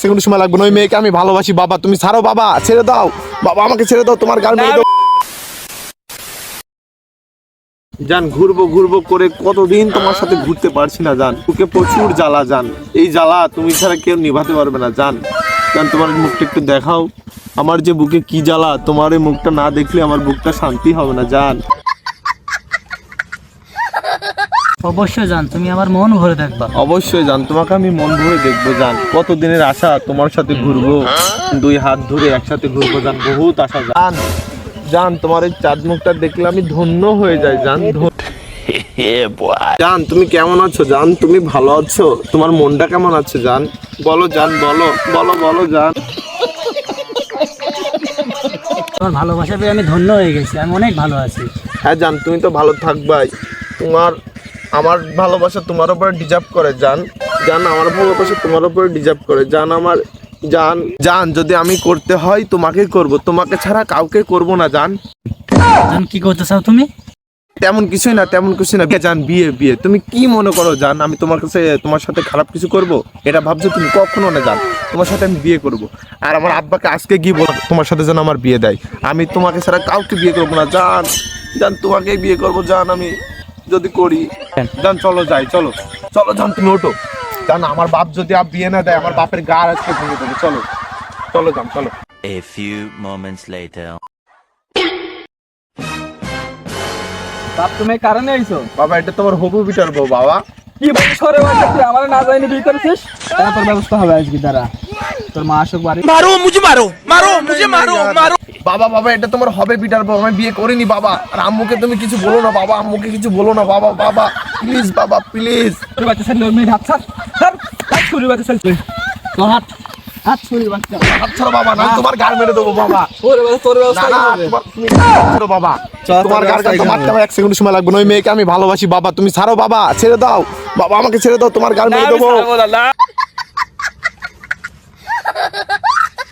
Second সময় লাগবে। না ওই মেয়েকে আমি ভালোবাসি বাবা। তুমি ছাড়ো বাবা। ছেড়ে দাও। বাবা আমাকে ছেড়ে দাও। তোমার গাল মেরে দাও জান ঘুরবো ঘুরবো করে কতদিন তোমার সাথে ঘুরতে পারছি না জান। বুকে প্রচুর জ্বালা জান। এই জ্বালা তুমি ছাড়া কেউ নিভাতে পারবে না জান। জান তোমার মুখটা একটু দেখাও। আমার যে বুকে কি জ্বালা তোমার এই মুখটা না দেখলে আমার বুকটা শান্তি হবে না জান। অবশ্যই জান তুমি আমার মন ভরে দেখবা। অবশ্যই জান তোমাকে আমি মন ভরে দেখব জান। কত দিনের আশা তোমার সাথে ঘুরবো? দুই হাত ধরে একসাথে ঘুরবো জান বহুত আশা জান। জান তোমার এই চাঁদ মুখটা দেখলে আমি ধন্য হয়ে যাই জান ধন্য- জান তুমি কেমন আছো জান? তুমি ভালো আছো? তোমার মনটা কেমন আছে জান? বলো জান বলো বলো বলো জান। তোমার ভালোবাসা পেয়ে আমি ধন্য হয়ে গেছি আমি অনেক ভালো আছি। হ্যাঁ জান তুমি তো ভালো থাকবাই। তোমার আমার ভালোবাসা তোমার উপরে ডিজার্ভ করে জান। জান আমার ভালোবাসা তোমার উপরে ডিজার্ভ করে। জান আমার জান। জান যদি আমি করতে হয় তোমাকে করব। তোমাকে ছাড়া কাউকে করব না জান। জান কি করতে চাও তুমি? তেমন কিছুই না তেমন কিছু না। জান বিয়ে বিয়ে। তুমি কি মনে করো জান আমি তোমার কাছে তোমার সাথে খারাপ কিছু করব? এটা ভাবছ তুমি কখনো না জান। তোমার সাথে আমি বিয়ে করব। আর আমার আব্বাকে আজকে গিয়ে বলো তোমার সাথে যেন আমার বিয়ে দেয়। আমি তোমাকে ছাড়া কাউকে বিয়ে করব না জান। জান তোমাকেই বিয়ে করব জান আমি। যদি করি জান চলো যাই চলো। চলো জান তুমি ওঠো। জান আমার বাপ যদি আপ বিয়ে না দেয় আমার বাপের গা আজকে ভেঙে দেবে। চলো। চলো জান চলো। A few moments later. বাপ তুমি কারণে আইছো? বাবা এটা তোমার হবু বিটার বউ বাবা। কি সরে বাচ্চা তুই আমার না যাইনি বিয়ে করেছিস? তারপর ব্যবস্থা হবে আজকে দ্বারা তোর মা আসুক বাড়ি। বাবা বাবা এটা তোমার হবে পিটার বাবা আমি বিয়ে করিনি বাবা। আর আম্মুকে তুমি কিছু বলো না বাবা আম্মুকে কিছু বলো না বাবা বাবা প্লিজ বাবা প্লিজ তোর বাচ্চা ছেলে মেয়ে হাত ছাড় ছাড় হাত ছুরি বাচ্চা ছেলে। তোর হাত হাত ছুরি বাচ্চা। আচ্ছা বাবা না তোমার গাল মেরে দেবো বাবা। তোর ব্যবস্থা তোর না ব্যবস্থা হবে ছাড়ো বাবা। তোমার গাল মারতে আমার এক সেকেন্ড সময় লাগবে না ওই মেয়েকে আমি ভালোবাসি বাবা তুমি ছাড়ো বাবা ছেড়ে দাও। বাবা আমাকে ছেড়ে দাও তোমার গাল মেরে দেবো।